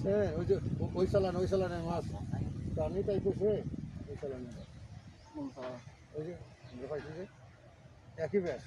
সে ওই যে ওই চালান ওই চালানের মাছ। প্রাণী পাইতেছে ওই চালানের ওই যে আমরা যে একই ব্যাস।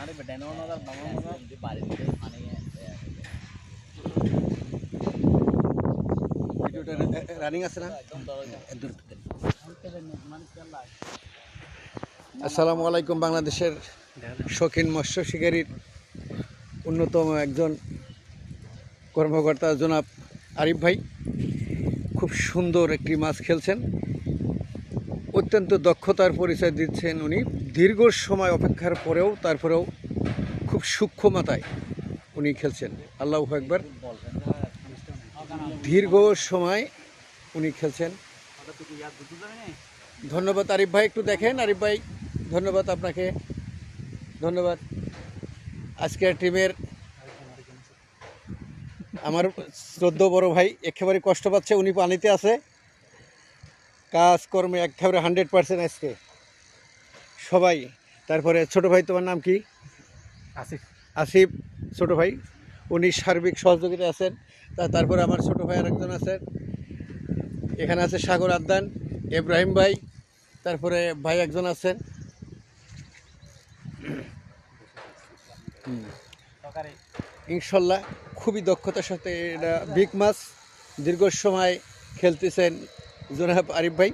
আরে বেটা নো বাবা বাবা বাড়ি থেকে পানি ভিডিওটা রানিং আছে না? আসসালামু আলাইকুম বাংলাদেশের শৌখিন মৎস্য শিকারীর অন্যতম একজন কর্মকর্তা জনাব আরিফ ভাই। খুব সুন্দর একটি মাছ খেলছেন। অত্যন্ত দক্ষতার পরিচয় দিচ্ছেন উনি। দীর্ঘ সময় অপেক্ষার পরেও, তারপরেও খুব সূক্ষ্ম উনি খেলছেন। আল্লাহ একবার দীর্ঘ সময় উনি খেলছেন। ধন্যবাদ আরিফ ভাই, একটু দেখেন। আরিফ ভাই, ধন্যবাদ আপনাকে। ধন্যবাদ। আজকের টিমের আমার শ্রদ্ধ বড় ভাই একেবারে কষ্ট পাচ্ছে উনি পানিতে আছে। কাজকর্মে একেবারে হান্ড্রেড পার্সেন্ট আজকে। সবাই তারপরে ছোট ভাই তোমার নাম কি? আসিফ। আসিফ ছোট ভাই। উনি সার্বিক সহযোগিতা আছেন। তা তারপরে আমার ছোট ভাই আরেকজন আছেন এখানে আছে সাগর আদান ইব্রাহিম ভাই তারপরে ভাই একজন আছেন। হুম। ইনশাল্লাহ খুবই দক্ষতার সাথে এটা বিগ মাছ দীর্ঘ সময় খেলতেছেন জোনাব আরিফ ভাই।